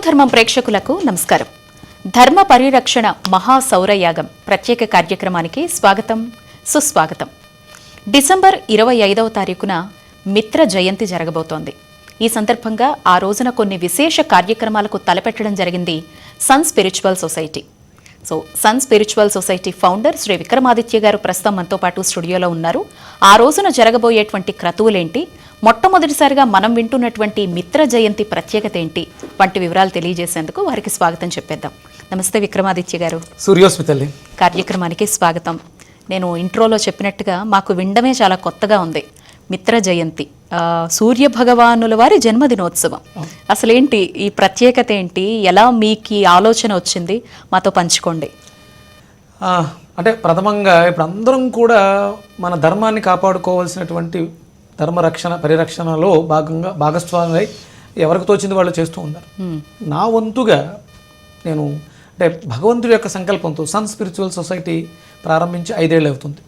హిందూధర్మం ప్రేక్షకులకు నమస్కారం. ధర్మ పరిరక్షణ మహాసౌరయాగం ప్రత్యేక కార్యక్రమానికి స్వాగతం సుస్వాగతం. డిసెంబర్ ఇరవై ఐదవ తారీఖున మిత్ర జయంతి జరగబోతోంది. ఈ సందర్భంగా ఆ రోజున కొన్ని విశేష కార్యక్రమాలకు తలపెట్టడం జరిగింది sun spiritual society. So sun spiritual society founder Shri Vikramaditya గారు ప్రస్తుతం మనతో పాటు స్టూడియోలో ఉన్నారు. ఆ రోజున జరగబోయేటువంటి క్రతువులేంటి? మొట్టమొదటిసారిగా మనం వింటున్నటువంటి మిత్ర జయంతి ప్రత్యేకత ఏంటి? వంటి వివరాలు తెలియజేసేందుకు వారికి స్వాగతం చెప్పేద్దాం. నమస్తే విక్రమాదిత్య గారు. సూర్యోస్మి తల్లి. కార్యక్రమానికి స్వాగతం. నేను ఇంట్రోలో చెప్పినట్టుగా మాకు వినడమే చాలా కొత్తగా ఉంది. మిత్ర జయంతి. సూర్య భగవానుల వారి జన్మదినోత్సవం. అసలేంటి ఈ ప్రత్యేకత ఏంటి? ఎలా మీకు ఈ ఆలోచన వచ్చింది? మాతో పంచుకోండి. అంటే ప్రథమంగా ఇప్పుడు అందరం కూడా మన ధర్మాన్ని కాపాడుకోవాల్సినటువంటి ధర్మ రక్షణ పరిరక్షణలో భాగంగా భాగస్వామి ఎవరికి తోచింది వాళ్ళు చేస్తూ ఉన్నారు. నా వంతుగా నేను అంటే భగవంతుడి యొక్క సంకల్పంతో సన్ స్పిరిచువల్ సొసైటీ ప్రారంభించి ఐదేళ్ళు అవుతుంది.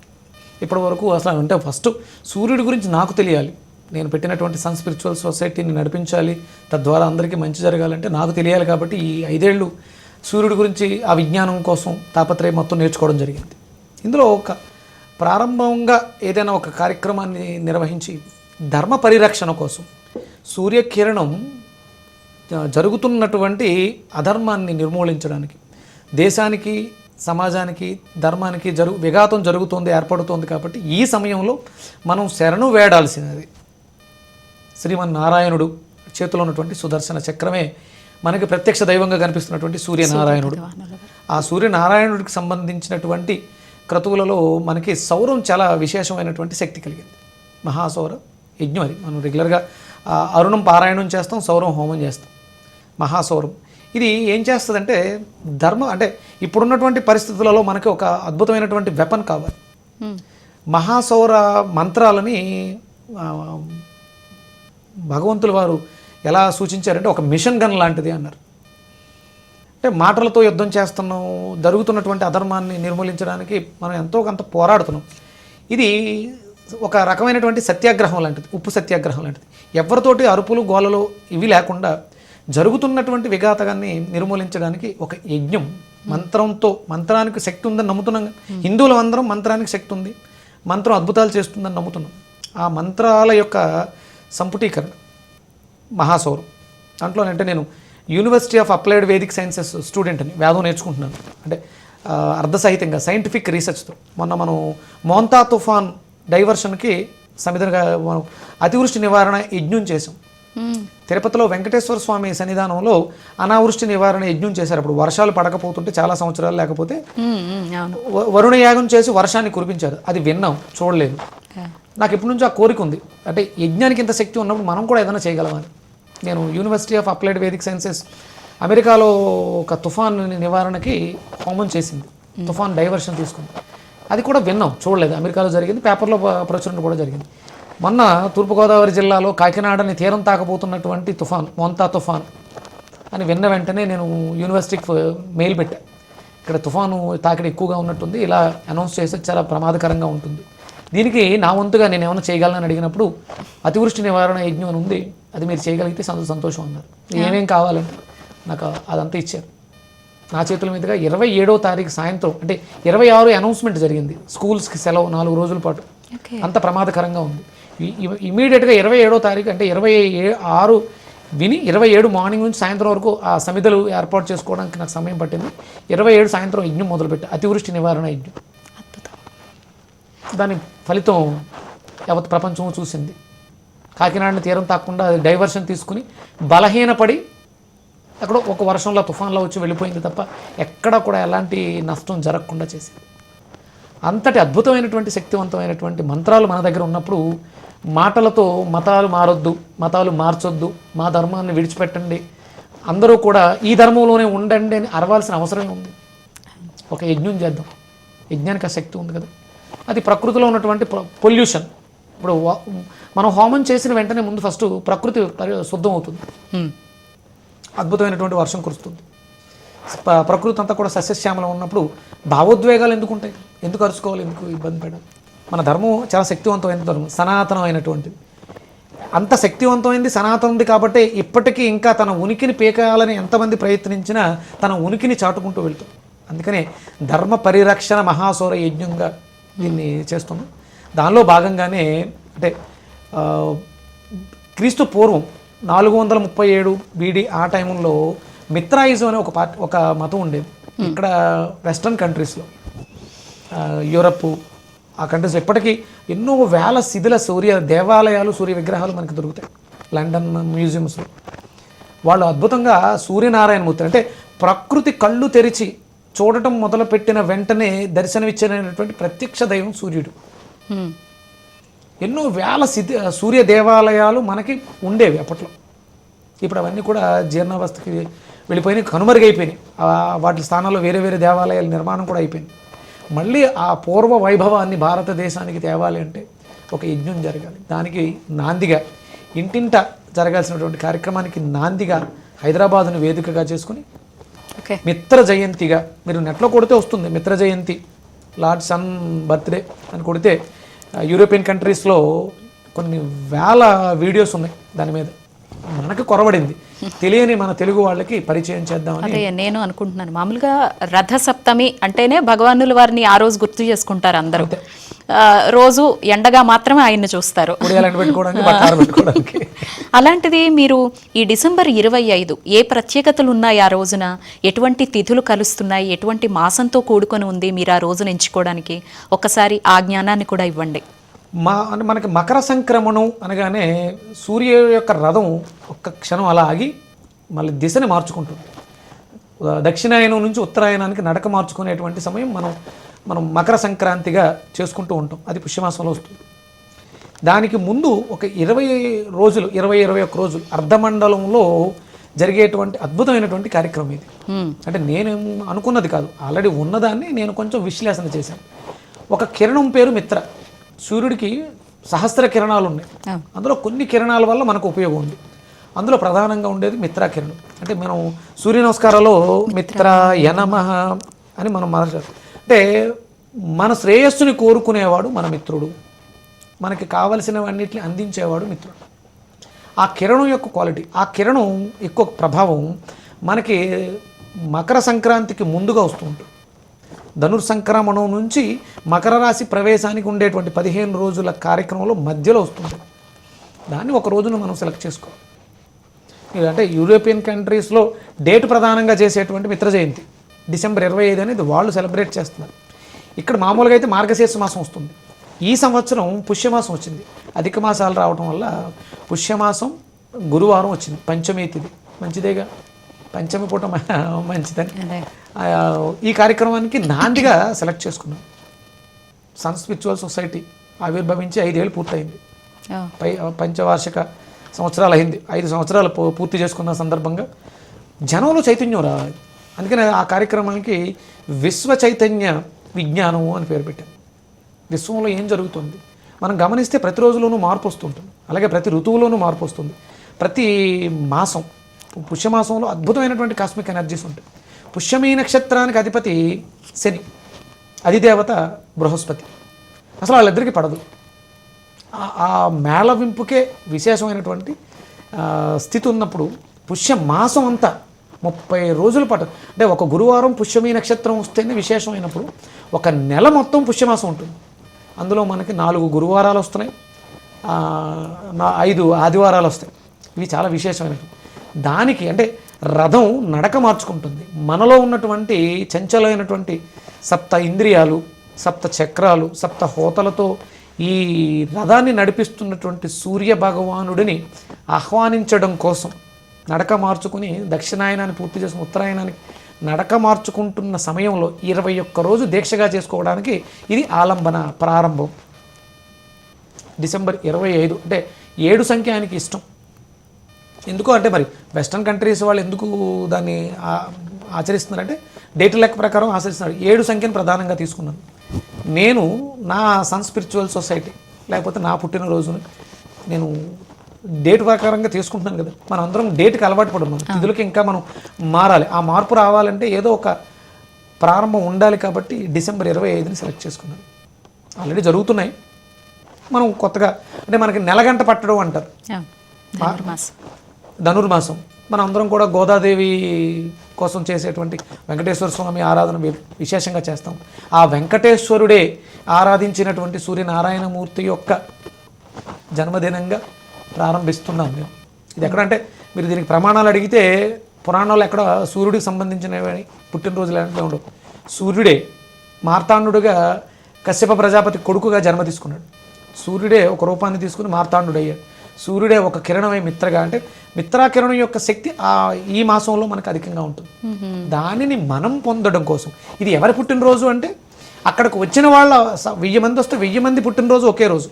ఇప్పటి వరకు అసలు అంటే ఫస్ట్ సూర్యుడి గురించి నాకు తెలియాలి. నేను పెట్టినటువంటి సన్ స్పిరిచువల్ సొసైటీని నడిపించాలి. తద్వారా అందరికీ మంచి జరగాలంటే నాకు తెలియాలి కాబట్టి ఈ ఐదేళ్ళు సూర్యుడి గురించి ఆ విజ్ఞానం కోసం తాపత్రయం మొత్తం నేర్చుకోవడం జరిగింది. ఇందులో ఒక ప్రారంభంగా ఏదైనా ఒక కార్యక్రమాన్ని నిర్వహించి ధర్మ పరిరక్షణ కోసం సూర్యకిరణం జరుగుతున్నటువంటి అధర్మాన్ని నిర్మూలించడానికి దేశానికి సమాజానికి ధర్మానికి జరుగు విఘాతం జరుగుతోంది ఏర్పడుతోంది కాబట్టి ఈ సమయంలో మనం శరణు వేడాల్సినది శ్రీమన్నారాయణుడు చేతిలో ఉన్నటువంటి సుదర్శన చక్రమే మనకి ప్రత్యక్ష దైవంగా కనిపిస్తున్నటువంటి సూర్యనారాయణుడు. ఆ సూర్యనారాయణుడికి సంబంధించినటువంటి క్రతువులలో మనకి సౌరం చాలా విశేషమైనటువంటి శక్తి కలిగింది. మహాసౌర యజ్ఞం అది. మనం రెగ్యులర్గా అరుణం పారాయణం చేస్తాం సౌరం హోమం చేస్తాం. మహాసౌరం. ఇది ఏం చేస్తుందంటే ధర్మం అంటే ఇప్పుడున్నటువంటి పరిస్థితులలో మనకి ఒక అద్భుతమైనటువంటి వెపన్ కావాలి. మహాసౌర మంత్రాలని భగవంతులు వారు ఎలా సూచించారంటే ఒక మిషన్ గన్ లాంటిది అన్నారు. అంటే మాటలతో యుద్ధం చేస్తున్నాం జరుగుతున్నటువంటి అధర్మాన్ని నిర్మూలించడానికి మనం ఎంతో కొంత పోరాడుతున్నాం. ఇది ఒక రకమైనటువంటి సత్యాగ్రహం లాంటిది ఉప్పు సత్యాగ్రహం లాంటిది. ఎవరితోటి అరుపులు గోలలు ఇవి లేకుండా జరుగుతున్నటువంటి విఘాతగాన్ని నిర్మూలించడానికి ఒక యజ్ఞం మంత్రంతో మంత్రానికి శక్తి ఉందని నమ్ముతున్నాం. హిందువులు అందరం మంత్రానికి శక్తి ఉంది. మంత్రం అద్భుతాలు చేస్తుందని నమ్ముతున్నాం. ఆ మంత్రాల యొక్క సంపుటీకరణ మహాసౌరం. దాంట్లో అంటే నేను university of applied Vedic sciences స్టూడెంట్ని వేదం నేర్చుకుంటున్నాను. అంటే అర్ధసహితంగా సైంటిఫిక్ రీసెర్చ్తో మొన్న మనం మోంతా తుఫాన్ డైవర్షన్కి సమిధంగా మనం అతివృష్టి నివారణ యజ్ఞం చేసాం తిరుపతిలో వెంకటేశ్వర స్వామి సన్నిధానంలో అనావృష్టి నివారణ యజ్ఞం చేశారు. అప్పుడు వర్షాలు పడకపోతుంటే చాలా సంవత్సరాలు లేకపోతే వరుణ యాగం చేసి వర్షాన్ని కురిపించారు. అది విన్నాం చూడలేదు. నాకు ఎప్పటి నుంచో ఆ కోరిక ఉంది. అంటే యజ్ఞానికి ఇంత శక్తి ఉన్నప్పుడు మనం కూడా ఏదైనా చేయగలమని నేను university of applied Vedic sciences అమెరికాలో ఒక తుఫాన్ నివారణకి హోమం చేసింది. తుఫాన్ డైవర్షన్ తీసుకుంది. అది కూడా విన్నాం చూడలేదు. అమెరికాలో జరిగింది పేపర్లో ప్రచురణ కూడా జరిగింది. మొన్న తూర్పుగోదావరి జిల్లాలో కాకినాడని తీరం తాకబోతున్నటువంటి తుఫాన్ మొంతా తుఫాన్ అని విన్న వెంటనే నేను యూనివర్సిటీకి మెయిల్ పెట్టా. ఇక్కడ తుఫాను తాకిడి ఎక్కువగా ఉన్నట్టుంది ఇలా అనౌన్స్ చేస్తే చాలా ప్రమాదకరంగా ఉంటుంది. దీనికి నా వంతుగా నేను ఏమైనా చేయగలనని అడిగినప్పుడు అతివృష్టి నివారణ యజ్ఞం అని ఉంది అది మీరు చేయగలిగితే సంతో సంతోషం అన్నారు. ఏమేం కావాలంటే నాకు అదంతా ఇచ్చారు. నా చేతుల మీదుగా ఇరవై ఏడో తారీఖు సాయంత్రం అంటే ఇరవై ఆరు అనౌన్స్మెంట్ జరిగింది. స్కూల్స్కి సెలవు నాలుగు రోజుల పాటు. అంత ప్రమాదకరంగా ఉంది. ఇమీడియట్గా ఇరవై ఏడో తారీఖు అంటే ఇరవై ఏ- ఆరు విని ఇరవై ఏడు మార్నింగ్ నుంచి సాయంత్రం వరకు ఆ సమిధలు ఏర్పాటు చేసుకోవడానికి నాకు సమయం పట్టింది. ఇరవై ఏడు సాయంత్రం యజ్ఞం మొదలుపెట్టి. అతివృష్టి నివారణ యజ్ఞం. దాని ఫలితం యావత్ ప్రపంచం చూసింది. కాకినాడని తీరం తాకుండా అది డైవర్షన్ తీసుకుని బలహీనపడి అక్కడ ఒక వర్షంలో తుఫాన్లో వచ్చి వెళ్ళిపోయింది తప్ప ఎక్కడ కూడా ఎలాంటి నష్టం జరగకుండా చేసింది. అంతటి అద్భుతమైనటువంటి శక్తివంతమైనటువంటి మంత్రాలు మన దగ్గర ఉన్నప్పుడు మాటలతో మతాలు మారొద్దు మతాలు మార్చొద్దు మా ధర్మాన్ని విడిచిపెట్టండి. అందరూ కూడా ఈ ధర్మంలోనే ఉండండి అని అరవాల్సిన అవసరమే ఉంది. ఒక యజ్ఞం చేద్దాం. యజ్ఞానికి ఆ శక్తి ఉంది కదా. అది ప్రకృతిలో ఉన్నటువంటి పొల్యూషన్. ఇప్పుడు మనం హోమం చేసిన వెంటనే ముందు ఫస్ట్ ప్రకృతి పరి- శుద్ధం అవుతుంది. అద్భుతమైనటువంటి వర్షం కురుస్తుంది. ప్రకృతి అంతా కూడా సస్యశ్యామలం ఉన్నప్పుడు భావోద్వేగాలు ఎందుకు ఉంటాయి ఎందుకు అరుచుకోవాలి? ఎందుకు ఇబ్బంది పడాలి మన ధర్మం చాలా శక్తివంతమైన ధర్మం. సనాతనమైనటువంటిది. అంత శక్తివంతమైంది సనాతనది కాబట్టి ఇప్పటికీ ఇంకా తన ఉనికిని పీకాలని ఎంతమంది ప్రయత్నించినా తన ఉనికిని చాటుకుంటూ వెళ్తాం. అందుకనే ధర్మ పరిరక్షణ మహాసౌర యజ్ఞంగా దీన్ని చేస్తున్నాం. దానిలో భాగంగానే అంటే క్రీస్తు పూర్వం నాలుగు వందల ముప్పై ఏడు బీడీ ఆ టైంలో మిత్రాయిజం అనే ఒక పార్టీ ఒక మతం ఉండేది ఇక్కడ వెస్ట్రన్ కంట్రీస్లో యూరప్ ఆ కంట్రీస్ ఇప్పటికీ ఎన్నో వేల శిథిల సూర్య దేవాలయాలు సూర్య విగ్రహాలు మనకి దొరుకుతాయి. లండన్ మ్యూజియంస్లో. వాళ్ళు అద్భుతంగా సూర్యనారాయణ మూర్తి అంటే ప్రకృతి కళ్ళు తెరిచి చూడటం మొదలుపెట్టిన వెంటనే దర్శనమిచ్చినటువంటి ప్రత్యక్ష దైవం సూర్యుడు. హ్మ్. ఎన్నో వేల సిద్ధి సూర్య దేవాలయాలు మనకి ఉండేవి అప్పట్లో. ఇప్పుడు అవన్నీ కూడా జీర్ణావస్థకి వెళ్ళిపోయినాయి కనుమరుగైపోయినాయి. వాటి స్థానాల్లో వేరే వేరే దేవాలయాల నిర్మాణం కూడా అయిపోయింది. మళ్ళీ ఆ పూర్వ వైభవాన్ని భారతదేశానికి తేవాలి అంటే ఒక యజ్ఞం జరగాలి. దానికి నాందిగా ఇంటింట జరగాల్సినటువంటి కార్యక్రమానికి నాందిగా హైదరాబాదును వేదికగా చేసుకుని మిత్ర జయంతిగా మీరు నెట్లో కొడితే వస్తుంది Mitra Jayanti lord sun birthday అని కొడితే యూరోపియన్ కంట్రీస్లో కొన్ని వేల వీడియోస్ ఉన్నాయి దాని మీద. మనకు కొరవడింది. తెలియని మన తెలుగు వాళ్ళకి పరిచయం చేద్దామని అదే నేను అనుకుంటున్నాను. మామూలుగా రథ సప్తమి అంటేనే భగవానుల వారిని ఆ రోజు గుర్తు చేసుకుంటారు అందరూ. రోజు ఎండగా మాత్రమే ఆయన్ని చూస్తారు. అలాంటిది మీరు ఈ డిసెంబర్ ఇరవై ఐదు ఏ ప్రత్యేకతలు ఉన్నాయి ఆ రోజున? ఎటువంటి తిథులు కలుస్తున్నాయి? ఎటువంటి మాసంతో కూడుకొని ఉంది మీరు ఆ రోజున ఎంచుకోవడానికి? ఒక్కసారి ఆ జ్ఞానాన్ని కూడా ఇవ్వండి. మా అంటే మనకి మకర సంక్రమణం అనగానే సూర్య యొక్క రథం ఒక్క క్షణం అలా ఆగి మళ్ళీ దిశని మార్చుకుంటుంది. దక్షిణాయనం నుంచి ఉత్తరాయణానికి నడక మార్చుకునేటువంటి సమయం మనం మనం మకర సంక్రాంతిగా చేసుకుంటూ ఉంటాం. అది పుష్యమాసంలో వస్తుంది. దానికి ముందు ఒక ఇరవై రోజులు ఇరవై ఇరవై ఒక్క రోజులు అర్ధమండలంలో జరిగేటువంటి అద్భుతమైనటువంటి కార్యక్రమం ఇది. అంటే నేను అనుకున్నది కాదు. ఆల్రెడీ ఉన్నదాన్ని నేను కొంచెం విశ్లేషణ చేశాను. ఒక కిరణం పేరు మిత్ర. సూర్యుడికి సహస్ర కిరణాలు ఉన్నాయి. అందులో కొన్ని కిరణాల వల్ల మనకు ఉపయోగం ఉంది. అందులో ప్రధానంగా ఉండేది మిత్రా కిరణం. అంటే మనం సూర్య నమస్కారాల్లో మిత్ర యనమ అని మనం మొదలు అంటే మన శ్రేయస్సుని కోరుకునేవాడు మన మిత్రుడు. మనకి కావలసినవన్నిటిని అందించేవాడు మిత్రుడు. ఆ కిరణం యొక్క క్వాలిటీ ఆ కిరణం ఎక్కువ ప్రభావం మనకి మకర సంక్రాంతికి ముందుగా వస్తూ ఉంటుంది. ధనుర్ సంక్రమణం నుంచి మకర రాశి ప్రవేశానికి ఉండేటువంటి పదిహేను రోజుల కార్యక్రమంలో మధ్యలో వస్తుంది. దాన్ని ఒక రోజున మనం సెలెక్ట్ చేసుకోవాలి. అంటే యూరోపియన్ కంట్రీస్లో డేట్ ప్రధానంగా చేసేటువంటి మిత్ర జయంతి. డిసెంబర్ ఇరవై ఐదు అనేది వాళ్ళు సెలబ్రేట్ చేస్తున్నారు. ఇక్కడ మామూలుగా అయితే మార్గశీర్ష మాసం వస్తుంది. ఈ సంవత్సరం పుష్యమాసం వచ్చింది. అధిక మాసాలు రావడం వల్ల పుష్యమాసం గురువారం వచ్చింది. పంచమి తిది. మంచిదేగా? పంచమి పూట మంచిదని. అదే. ఈ కార్యక్రమానికి నాందిగా సెలెక్ట్ చేసుకున్నాం. సన్ స్పిరిచువల్ సొసైటీ ఆవిర్భవించి ఐదేళ్ళు పూర్తయింది. పై పంచవార్షిక సంవత్సరాలు అయింది. ఐదు సంవత్సరాలు పూర్తి చేసుకున్న సందర్భంగా జనంలో చైతన్యం రావాలి అందుకని ఆ కార్యక్రమానికి విశ్వ చైతన్య విజ్ఞానము అని పేరు పెట్టాం. విశ్వంలో ఏం జరుగుతుంది? మనం గమనిస్తే ప్రతి రోజులోనూ మార్పు వస్తుంటుంది. అలాగే ప్రతి ఋతువులోనూ మార్పు వస్తుంది. ప్రతి మాసం పుష్యమాసంలో అద్భుతమైనటువంటి కాస్మిక్ ఎనర్జీస్ ఉంటాయి. పుష్యమీ నక్షత్రానికి అధిపతి శని అధిదేవత బృహస్పతి. అసలు వాళ్ళిద్దరికీ పడదు. ఆ- మేళవింపుకే విశేషమైనటువంటి స్థితి ఉన్నప్పుడు పుష్య మాసం అంతా ముప్పై రోజుల పాటు అంటే ఒక గురువారం పుష్యమీ నక్షత్రం వస్తేనే విశేషమైనప్పుడు ఒక నెల మొత్తం పుష్యమాసం ఉంటుంది. అందులో మనకి నాలుగు గురువారాలు వస్తున్నాయి. నా- ఐదు ఆదివారాలు వస్తాయి. ఇవి చాలా విశేషమైనవి. దానికి అంటే రథం నడక మార్చుకుంటుంది. మనలో ఉన్నటువంటి చంచలమైనటువంటి సప్త ఇంద్రియాలు సప్త చక్రాలు సప్త హోతలతో ఈ రథాన్ని నడిపిస్తున్నటువంటి సూర్య భగవానుడిని ఆహ్వానించడం కోసం నడక మార్చుకుని దక్షిణాయనాన్ని పూర్తి చేసుకుని ఉత్తరాయణానికి నడక మార్చుకుంటున్న సమయంలో ఇరవై ఒక్క రోజు దీక్షగా చేసుకోవడానికి ఇది ఆలంబన ప్రారంభం. డిసెంబర్ ఇరవై ఐదు అంటే ఏడు సంఖ్య ఆయనకి ఇష్టం. ఎందుకు అంటే మరి వెస్ట్రన్ కంట్రీస్ వాళ్ళు ఎందుకు దాన్ని ఆచరిస్తున్నారంటే డేట్ లెక్క ప్రకారం ఆచరిస్తున్నారు. ఏడు సంఖ్యను ప్రధానంగా తీసుకున్నాను. నేను నా సన్ స్పిరిచువల్ సొసైటీ లేకపోతే నా పుట్టినరోజును నేను డేట్ ప్రకారంగా తీసుకుంటున్నాను కదా. మనం అందరం డేట్కి అలవాటు పడి ఉన్నాం. తిథులకి ఇంకా మనం మారాలి. ఆ మార్పు రావాలంటే ఏదో ఒక ప్రారంభం ఉండాలి కాబట్టి డిసెంబర్ ఇరవై ఐదుని సెలెక్ట్ చేసుకున్నాను. ఆల్రెడీ జరుగుతున్నాయి. మనం కొత్తగా అంటే మనకి నెలగంట పట్టడం అంటారు. ధనుర్మాసం. ధనుర్మాసం మనం అందరం కూడా గోదాదేవి కోసం చేసేటువంటి వెంకటేశ్వర స్వామి ఆరాధన విశేషంగా చేస్తాం. ఆ వెంకటేశ్వరుడే ఆరాధించినటువంటి సూర్యనారాయణమూర్తి యొక్క జన్మదినంగా ప్రారంభిస్తున్నాం మేము. ఇది ఎక్కడంటే మీరు దీనికి ప్రమాణాలు అడిగితే పురాణాలు ఎక్కడ సూర్యుడికి సంబంధించినవి పుట్టినరోజులు అంటే ఉండవు సూర్యుడే మార్తాండుడుగా కశ్యప ప్రజాపతి కొడుకుగా జన్మ తీసుకున్నాడు. సూర్యుడే ఒక రూపాన్ని తీసుకుని మార్తాండుడు అయ్యాడు సూర్యుడే ఒక కిరణమై మిత్రగా అంటే మిత్రా కిరణం యొక్క శక్తి ఆ ఈ మాసంలో మనకు అధికంగా ఉంటుంది. దానిని మనం పొందడం కోసం. ఇది ఎవరి పుట్టినరోజు అంటే అక్కడికి వచ్చిన వాళ్ళ వెయ్యి మంది వస్తే వెయ్యి మంది పుట్టినరోజు ఒకే రోజు.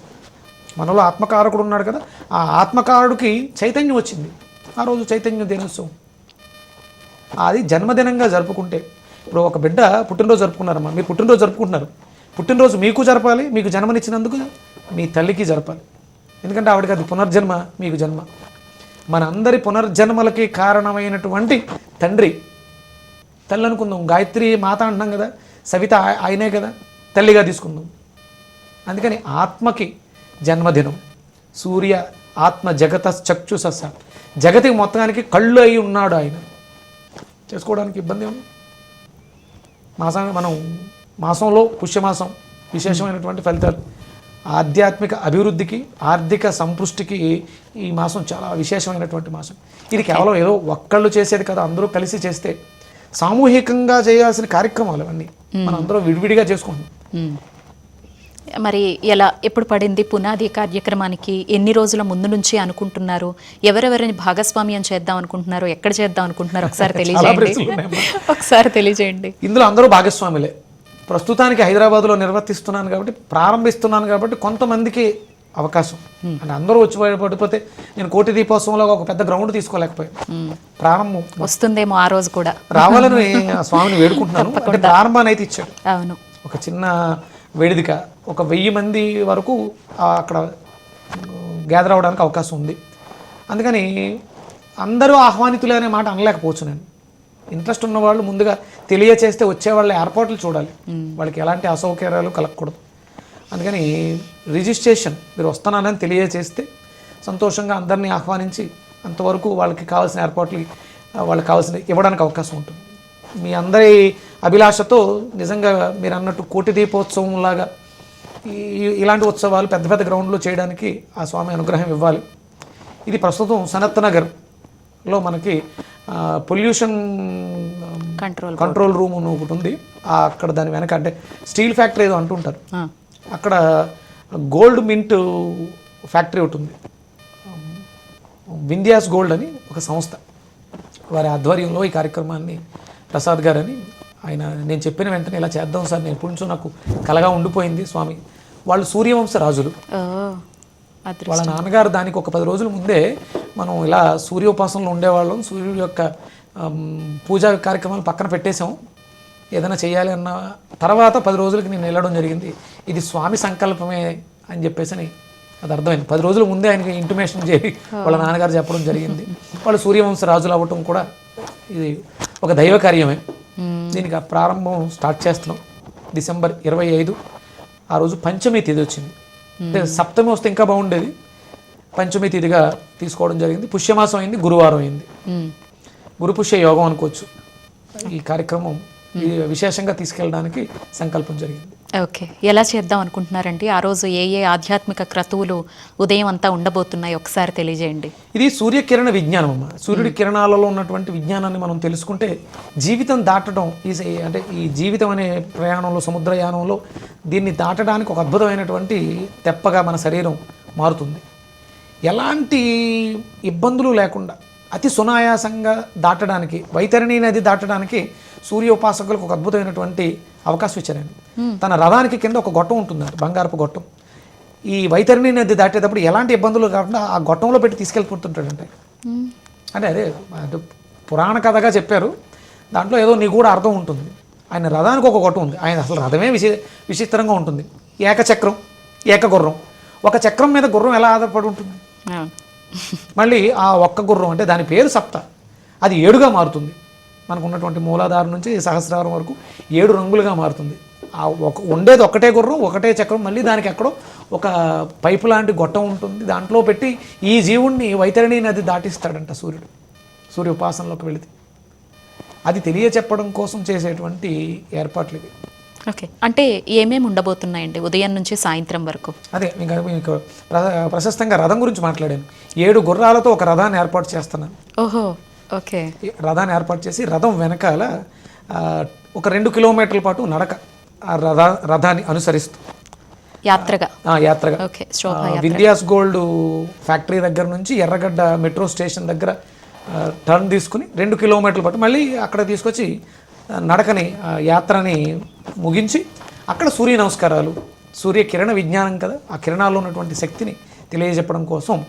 మనలో ఆత్మకారకుడు ఉన్నాడు కదా ఆ ఆత్మకారుడికి చైతన్యం వచ్చింది. ఆ రోజు చైతన్య దినోత్సవం. అది జన్మదినంగా జరుపుకుంటే ఇప్పుడు ఒక బిడ్డ పుట్టినరోజు జరుపుకున్నారమ్మా మీరు పుట్టినరోజు జరుపుకుంటున్నారు. పుట్టినరోజు మీకు జరపాలి మీకు జన్మనిచ్చినందుకు మీ తల్లికి జరపాలి. ఎందుకంటే ఆవిడకి అది పునర్జన్మ మీకు జన్మ. మన అందరి పునర్జన్మలకి కారణమైనటువంటి తండ్రి. తల్లి అనుకుందాం గాయత్రి మాత అంటున్నాం కదా సవిత ఆ- ఆయనే కదా తల్లిగా తీసుకుందాం. అందుకని ఆత్మకి జన్మదినం. సూర్య ఆత్మ జగత చక్షుసస్స జగతికి మొత్తానికి కళ్ళు అయి ఉన్నాడు ఆయన. చేసుకోవడానికి ఇబ్బంది ఉంది మాసాన్ని మనం మాసంలో పుష్యమాసం విశేషమైనటువంటి ఫలితాలు. ఆధ్యాత్మిక అభివృద్ధికి ఆర్థిక సంపుష్టికి ఈ మాసం చాలా విశేషమైనటువంటి మాసం. ఇది కేవలం ఏదో ఒక్కళ్ళు చేసేది కదా అందరూ కలిసి చేస్తే. సామూహికంగా చేయాల్సిన కార్యక్రమాలు అవన్నీ మనం అందరూ విడివిడిగా చేసుకుంటున్నాం. ఉమ్. మరి ఎలా ఎప్పుడు పడింది పునాది కార్యక్రమానికి? ఎన్ని రోజుల ముందు నుంచి అనుకుంటున్నారు? ఎవరెవరిని భాగస్వామ్యం చేద్దాం అనుకుంటున్నారు ఎక్కడ చేద్దాం అనుకుంటున్నారు ఒకసారి తెలియజేయండి. ఒకసారి తెలియజేయండి. ఇందులో అందరూ భాగస్వాములే. ప్రస్తుతానికి హైదరాబాద్లో నిర్వర్తిస్తున్నాను కాబట్టి ప్రారంభిస్తున్నాను కాబట్టి కొంతమందికి అవకాశం. అంటే అందరూ వచ్చి పడిపోతే నేను కోటి దీపోత్సవంలో ఒక పెద్ద గ్రౌండ్ తీసుకోలేకపోయాను. ప్రారంభం. వస్తుందేమో ఆ రోజు కూడా. రావాలని స్వామిని వేడుకుంటున్నాను. అంటే ప్రారంభాన్ని అయితే ఇచ్చాడు. అవును. ఒక చిన్న వేదిక ఒక వెయ్యి మంది వరకు అక్కడ గ్యాదర్ అవ్వడానికి అవకాశం ఉంది. అందుకని అందరూ ఆహ్వానితులే అనే మాట అనలేకపోవచ్చు నేను. ఇంట్రెస్ట్ ఉన్న వాళ్ళు ముందుగా తెలియచేస్తే వచ్చే వాళ్ళ ఏర్పాట్లు చూడాలి. వాళ్ళకి ఎలాంటి అసౌకర్యాలు కలగకూడదు. అందుకని రిజిస్ట్రేషన్ మీరు వస్తున్నానని తెలియచేస్తే సంతోషంగా అందరినీ ఆహ్వానించి అంతవరకు వాళ్ళకి కావాల్సిన ఏర్పాట్లు వాళ్ళకి కావాల్సిన ఇవ్వడానికి అవకాశం ఉంటుంది. మీ అందరి అభిలాషతో నిజంగా మీరు అన్నట్టు కోటి దీపోత్సవం లాగా ఈ- ఇలాంటి ఉత్సవాలు పెద్ద పెద్ద గ్రౌండ్లో చేయడానికి ఆ స్వామి అనుగ్రహం ఇవ్వాలి. ఇది ప్రస్తుతం సనత్ నగర్లో మనకి పొల్యూషన్ కంట్రోల్ కంట్రోల్ రూమ్ ఒకటి ఉంది. అక్కడ దాని వెనక అంటే స్టీల్ ఫ్యాక్టరీ ఏదో అంటుంటారు. అక్కడ గోల్డ్ మింట్ ఫ్యాక్టరీ ఒకటి ఉంది. వింధ్యాస్ గోల్డ్ అని ఒక సంస్థ. వారి ఆధ్వర్యంలో ఈ కార్యక్రమాన్ని ప్రసాద్ గారు అని ఆయన నేను చెప్పిన వెంటనే ఇలా చేద్దాం సార్ నేను ఎప్పటి నుంచో నాకు కలగా ఉండిపోయింది స్వామి. వాళ్ళు సూర్యవంశ రాజులు. వాళ్ళ నాన్నగారు దానికి ఒక పది రోజుల ముందే మనం ఇలా సూర్యోపాసనలో ఉండేవాళ్ళం. సూర్యుడి యొక్క పూజా కార్యక్రమాలు పక్కన పెట్టేశాం. ఏదైనా చేయాలి అన్న తర్వాత పది రోజులకి నేను వెళ్ళడం జరిగింది. ఇది స్వామి సంకల్పమే అని చెప్పేసి అని అది అర్థమైంది. పది రోజుల ముందే ఆయనకి ఇంటిమేషన్ చేసి వాళ్ళ నాన్నగారు చెప్పడం జరిగింది. వాళ్ళు సూర్యవంశ రాజులు అవ్వటం కూడా ఇది ఒక దైవ కార్యమే. దీనికి ఆ ప్రారంభం స్టార్ట్ చేస్తున్నాం. డిసెంబర్ ఇరవై ఐదు ఆ రోజు పంచమి తిథి వచ్చింది. సప్తమి వస్తే ఇంకా బాగుండేది. పంచమి తిథిగా తీసుకోవడం జరిగింది. పుష్యమాసం అయింది గురువారం అయింది. గురు పుష్య యోగం అనుకోవచ్చు. ఈ కార్యక్రమం ఈ విశేషంగా తీసుకెళ్ళడానికి సంకల్పం జరిగింది. ఓకే. ఎలా చేద్దాం అనుకుంటున్నారండి? ఆ రోజు ఏ ఏ ఆధ్యాత్మిక క్రతువులు ఉదయం అంతా ఉండబోతున్నాయి ఒకసారి తెలియజేయండి. ఇది సూర్యకిరణ విజ్ఞానం అమ్మ. సూర్యుడి కిరణాలలో ఉన్నటువంటి విజ్ఞానాన్ని మనం తెలుసుకుంటే జీవితం దాటడం ఈ అంటే ఈ జీవితం అనే ప్రయాణంలో సముద్రయానంలో దీన్ని దాటడానికి ఒక అద్భుతమైనటువంటి తెప్పగా మన శరీరం మారుతుంది. ఎలాంటి ఇబ్బందులు లేకుండా అతి సునాయాసంగా దాటడానికి వైతరణి నది దాటడానికి సూర్యోపాసకులకు ఒక అద్భుతమైనటువంటి అవకాశం ఇచ్చారండి. తన రథానికి కింద ఒక గొట్టం ఉంటుంది బంగారపు గొట్టం ఈ వైతరణి నది దాటేటప్పుడు ఎలాంటి ఇబ్బందులు కాకుండా ఆ గొట్టంలో పెట్టి తీసుకెళ్ళిపోతుంటాడంటే. అంటే అదే పురాణ కథగా చెప్పారు దాంట్లో ఏదో నీకు కూడా అర్థం ఉంటుంది. ఆయన రథానికి ఒక గొట్టం ఉంది. ఆయన అసలు రథమే విచి విచిత్రంగా ఉంటుంది. ఏకచక్రం ఏకగుర్రం. ఒక చక్రం మీద గుర్రం ఎలా ఆధారపడి ఉంటుంది. మళ్ళీ ఆ ఒక్క గుర్రం అంటే దాని పేరు సప్త. అది ఏడుగా మారుతుంది. మనకు ఉన్నటువంటి మూలాధారం నుంచి సహస్రారం వరకు ఏడు రంగులుగా మారుతుంది. ఆ ఒక ఉండేది ఒకటే గుర్రం ఒకటే చక్రం మళ్ళీ దానికి ఎక్కడో ఒక పైపు లాంటి గొట్టం ఉంటుంది. దాంట్లో పెట్టి ఈ జీవుణ్ణి వైతరణి నది దాటిస్తాడంట సూర్యుడు. సూర్య ఉపాసనలోకి వెళితే. అది తెలియ చెప్పడం కోసం చేసేటువంటి ఏర్పాట్లు ఇవి. ఓకే. అంటే ఏమేమి ఉండబోతున్నాయండి ఉదయం నుంచి సాయంత్రం వరకు? అదే ఇంకా మీకు ప్ర- ప్రశస్తంగా రథం గురించి మాట్లాడాను. ఏడు గుర్రాలతో ఒక రథాన్ని ఏర్పాటు చేస్తున్నాను. ఓహో ఓకే. రథాన్ని ఏర్పాటు చేసి రథం వెనకాల ఒక రెండు కిలోమీటర్ల పాటు నడక ఆ రథ రథాన్ని అనుసరిస్తూ. యాత్రగా? యాత్రగా. ఓకే వింధ్యాస్ గోల్డ్ ఫ్యాక్టరీ దగ్గర నుంచి ఎర్రగడ్డ మెట్రో స్టేషన్ దగ్గర టర్న్ తీసుకుని రెండు కిలోమీటర్ల పాటు మళ్ళీ అక్కడ తీసుకొచ్చి నడకని యాత్రని ముగించి అక్కడ సూర్య నమస్కారాలు. సూర్య కిరణ విజ్ఞానం కదా. ఆ కిరణాల్లో ఉన్నటువంటి శక్తిని తెలియజెప్పడం కోసం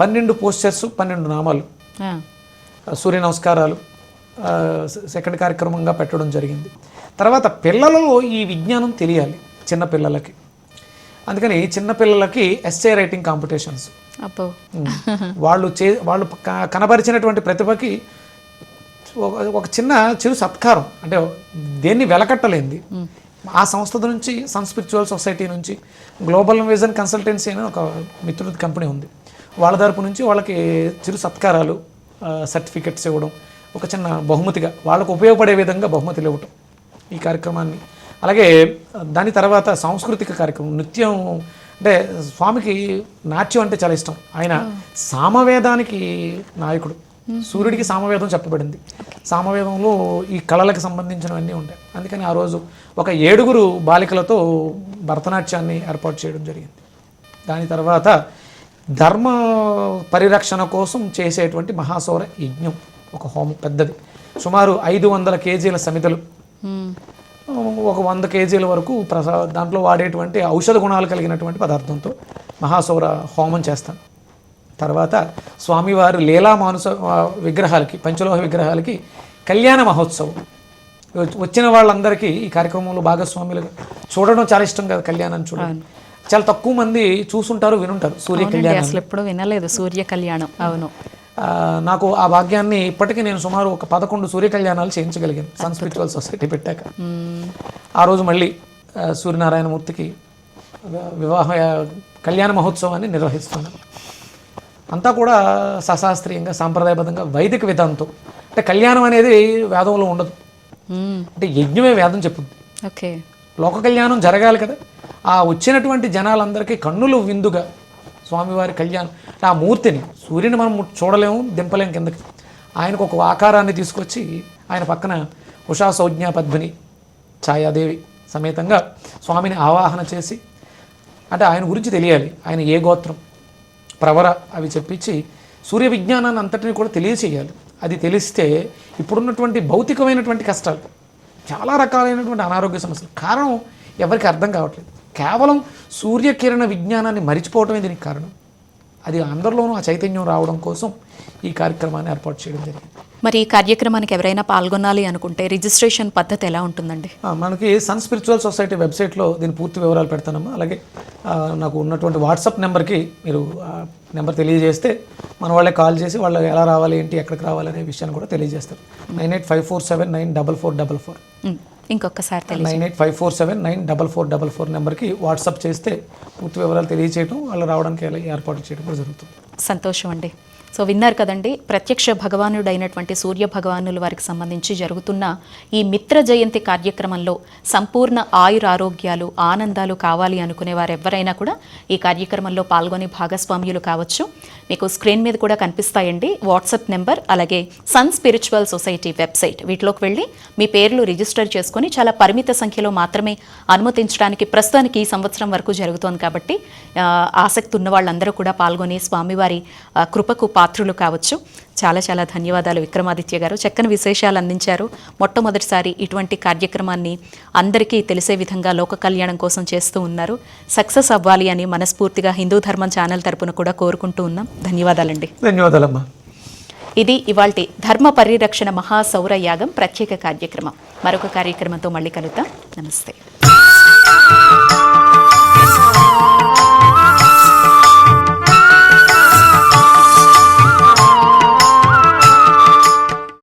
పన్నెండు పోస్టర్స్ పన్నెండు నామాలు సూర్య నమస్కారాలు సెకండ్ కార్యక్రమంగా పెట్టడం జరిగింది. తర్వాత పిల్లలలో ఈ విజ్ఞానం తెలియాలి చిన్న పిల్లలకి. అందుకని చిన్న పిల్లలకి ఎస్ఏ రైటింగ్ కాంపిటీషన్స్ వాళ్ళు చే వాళ్ళు కనబరిచినటువంటి ప్రతిభకి ఒక చిన్న చిరు సత్కారం. అంటే దేన్ని వెలకట్టలేంది ఆ సంస్థ నుంచి సన్ స్పిరిచువల్ సొసైటీ నుంచి గ్లోబల్ విజన్ కన్సల్టెన్సీ అని ఒక మిత్రుడి కంపెనీ ఉంది. వాళ్ళ తరపు నుంచి వాళ్ళకి చిరు సత్కారాలు సర్టిఫికెట్స్ ఇవ్వడం ఒక చిన్న బహుమతిగా వాళ్ళకు ఉపయోగపడే విధంగా బహుమతులు ఇవ్వటం ఈ కార్యక్రమాన్ని. అలాగే దాని తర్వాత సాంస్కృతిక కార్యక్రమం నృత్యం అంటే స్వామికి నాట్యం అంటే చాలా ఇష్టం. ఆయన సామవేదానికి నాయకుడు. సూర్యుడికి సామవేదం చెప్పబడింది. సామవేదంలో ఈ కళలకు సంబంధించినవన్నీ ఉంటాయి. అందుకని ఆ రోజు ఒక ఏడుగురు బాలికలతో భరతనాట్యాన్ని ఏర్పాటు చేయడం జరిగింది. దాని తర్వాత ధర్మ పరిరక్షణ కోసం చేసేటువంటి మహాసౌర యజ్ఞం ఒక హోమం పెద్దది. సుమారు ఐదు వందల కేజీల సమితలు. ఒక వంద కేజీల వరకు ప్రసా దాంట్లో వాడేటువంటి ఔషధ గుణాలు కలిగినటువంటి పదార్థంతో మహాసౌర హోమం చేస్తాను తర్వాత స్వామివారి లీలా మానుస విగ్రహాలకి పంచలోహ విగ్రహాలకి కళ్యాణ మహోత్సవం. వచ్చ- వచ్చిన వాళ్ళందరికీ ఈ కార్యక్రమంలో భాగస్వాములుగా చూడడం చాలా ఇష్టం కదా కళ్యాణం చూడడం. చాలా తక్కువ మంది చూసుంటారు వినుంటారు సూర్య కళ్యాణం అసలు ఎప్పుడూ వినలేదు సూర్య కళ్యాణం. అవును. నాకు ఆ భాగ్యాన్ని ఇప్పటికీ నేను సుమారు ఒక పదకొండు సూర్య కళ్యాణాలు చేయించగలిగాను. సన్ స్పిరిచువల్ సొసైటీ పెట్టాక. ఆ రోజు మళ్ళీ సూర్యనారాయణమూర్తికి వివాహ కళ్యాణ మహోత్సవాన్ని నిర్వహిస్తున్నాను. అంతా కూడా సశాస్త్రీయంగా సాంప్రదాయబద్ధంగా వైదిక విధానంతో అంటే కళ్యాణం అనేది వేదంలో ఉండదు. అంటే యజ్ఞమే వేదం చెప్పుద్ది. ఓకే. లోక కళ్యాణం జరగాలి కదా. ఆ వచ్చినటువంటి జనాలందరికీ కన్నులు విందుగా స్వామివారి కళ్యాణం. అంటే ఆ మూర్తిని సూర్యుని మనం చూడలేము దింపలేము కిందకి. ఆయనకు ఒక ఆకారాన్ని తీసుకొచ్చి ఆయన పక్కన ఉషా సౌజ్ఞ పద్మిని ఛాయాదేవి సమేతంగా స్వామిని ఆవాహన చేసి అంటే ఆయన గురించి తెలియాలి. ఆయన ఏ గోత్రం? ప్రవర అవి చెప్పించి సూర్య విజ్ఞానాన్ని అంతటిని కూడా తెలియచేయాలి. అది తెలిస్తే ఇప్పుడున్నటువంటి భౌతికమైనటువంటి కష్టాలు చాలా రకాలైనటువంటి అనారోగ్య సమస్యలు కారణం ఎవరికి అర్థం కావట్లేదు. కేవలం సూర్యకిరణ విజ్ఞానాన్ని మరిచిపోవటమే దీనికి కారణం. అది అందరిలోనూ ఆ చైతన్యం రావడం కోసం ఈ కార్యక్రమాన్ని ఏర్పాటు చేయడం జరిగింది. మరి ఈ కార్యక్రమానికి ఎవరైనా పాల్గొనాలి అనుకుంటే రిజిస్ట్రేషన్ పద్ధతి ఎలా ఉంటుందండి? మనకి సన్ స్పిరిచువల్ సొసైటీ వెబ్సైట్లో దీని పూర్తి వివరాలు పెడతానమ్మా. అలాగే నాకు ఉన్నటువంటి వాట్సాప్ నెంబర్కి మీరు నెంబర్ తెలియజేస్తే మన వాళ్ళే కాల్ చేసి వాళ్ళు ఎలా రావాలి ఏంటి ఎక్కడికి రావాలి అనే విషయాన్ని కూడా తెలియజేస్తారు. Nine eight five four seven nine double four double four. ఇంకొకసారి nine eight five four seven nine double four double four నెంబర్కి వాట్సాప్ చేస్తే పూర్తి వివరాలు తెలియజేయడం వాళ్ళు రావడానికి ఎలా ఏర్పాటు చేయడం కూడా జరుగుతుంది. సంతోషం అండి. సో విన్నారు కదండి ప్రత్యక్ష భగవానుడైనటువంటి సూర్య భగవానుల వారికి సంబంధించి జరుగుతున్న ఈ మిత్ర జయంతి కార్యక్రమంలో సంపూర్ణ ఆయురారోగ్యాలు ఆనందాలు కావాలి అనుకునే వారు ఎవరైనా కూడా ఈ కార్యక్రమంలో పాల్గొని భాగస్వామ్యులు కావచ్చు. మీకు స్క్రీన్ మీద కూడా కనిపిస్తాయండి వాట్సాప్ నెంబర్ అలాగే సన్ స్పిరిచువల్ సొసైటీ వెబ్సైట్. వీటిలోకి వెళ్ళి మీ పేర్లు రిజిస్టర్ చేసుకొని చాలా పరిమిత సంఖ్యలో మాత్రమే అనుమతించడానికి ప్రస్తుతానికి ఈ సంవత్సరం వరకు జరుగుతోంది కాబట్టి ఆసక్తి ఉన్న వాళ్ళందరూ కూడా పాల్గొని స్వామివారి కృపకు పాత్రులు కావచ్చు. చాలా చాలా ధన్యవాదాలు విక్రమాదిత్య గారు. చక్కని విశేషాలు అందించారు. మొట్టమొదటిసారి ఇటువంటి కార్యక్రమాన్ని అందరికీ తెలిసే విధంగా లోక కళ్యాణం కోసం చేస్తూ ఉన్నారు. సక్సెస్ అవ్వాలి అని మనస్ఫూర్తిగా హిందూ ధర్మం ఛానల్ తరపున కూడా కోరుకుంటూ ఉన్నాం. ధన్యవాదాలండి. ధన్యవాదాలమ్మా. ఇది ఇవాల్టి ధర్మ పరిరక్షణ మహాసౌర యాగం ప్రత్యేక కార్యక్రమం. మరొక కార్యక్రమంతో మళ్ళీ కలుద్దాం. నమస్తే.